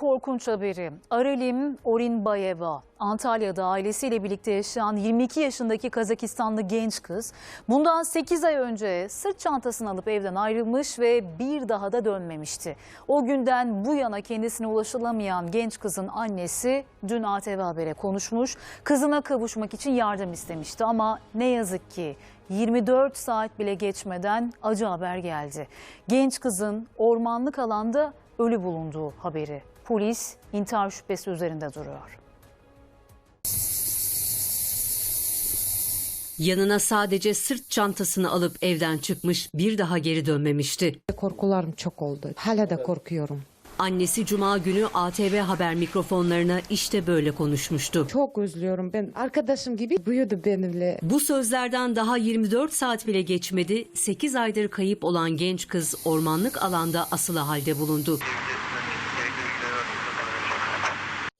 korkunç haberi. Arelim Orinbayeva, Antalya'da ailesiyle birlikte yaşayan 22 yaşındaki Kazakistanlı genç kız bundan 8 ay önce sırt çantasını alıp evden ayrılmış ve bir daha da dönmemişti. O günden bu yana kendisine ulaşılamayan genç kızın annesi dün ATV Haber'e konuşmuş. Kızına kavuşmak için yardım istemişti ama ne yazık ki 24 saat bile geçmeden acı haber geldi. Genç kızın ormanlık alanda ölü bulunduğu haberi. Polis intihar şüphesi üzerinde duruyor. Yanına sadece sırt çantasını alıp evden çıkmış, bir daha geri dönmemişti. Korkularım çok oldu. Hala da korkuyorum. Annesi Cuma günü ATV Haber mikrofonlarına işte böyle konuşmuştu. Çok özlüyorum. Ben arkadaşım gibi büyüdü benimle. Bu sözlerden daha 24 saat bile geçmedi. 8 aydır kayıp olan genç kız ormanlık alanda asılı halde bulundu.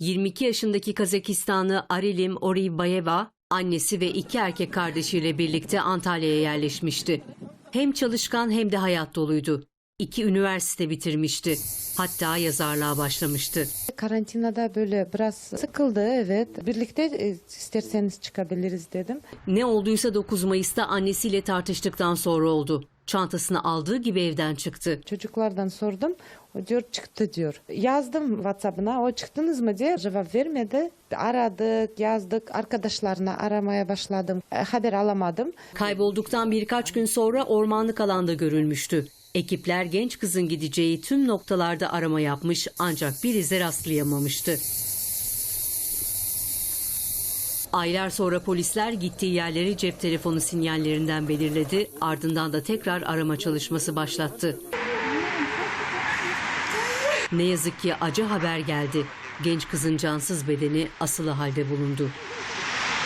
22 yaşındaki Kazakistanlı Arilim Oribayeva, annesi ve iki erkek kardeşiyle birlikte Antalya'ya yerleşmişti. Hem çalışkan hem de hayat doluydu. İki üniversite bitirmişti. Hatta yazarlığa başlamıştı. Karantinada böyle biraz sıkıldı evet. Birlikte e, isterseniz çıkabiliriz dedim. Ne olduysa 9 Mayıs'ta annesiyle tartıştıktan sonra oldu. Çantasını aldığı gibi evden çıktı. Çocuklardan sordum. O diyor çıktı diyor. Yazdım WhatsApp'ına. O çıktınız mı diye cevap vermedi. Aradık, yazdık. Arkadaşlarına aramaya başladım. E, Haber alamadım. Kaybolduktan birkaç gün sonra ormanlık alanda görülmüştü. Ekipler genç kızın gideceği tüm noktalarda arama yapmış ancak bir ize rastlayamamıştı. Aylar sonra polisler gittiği yerleri cep telefonu sinyallerinden belirledi. Ardından da tekrar arama çalışması başlattı. Ne yazık ki acı haber geldi. Genç kızın cansız bedeni asılı halde bulundu.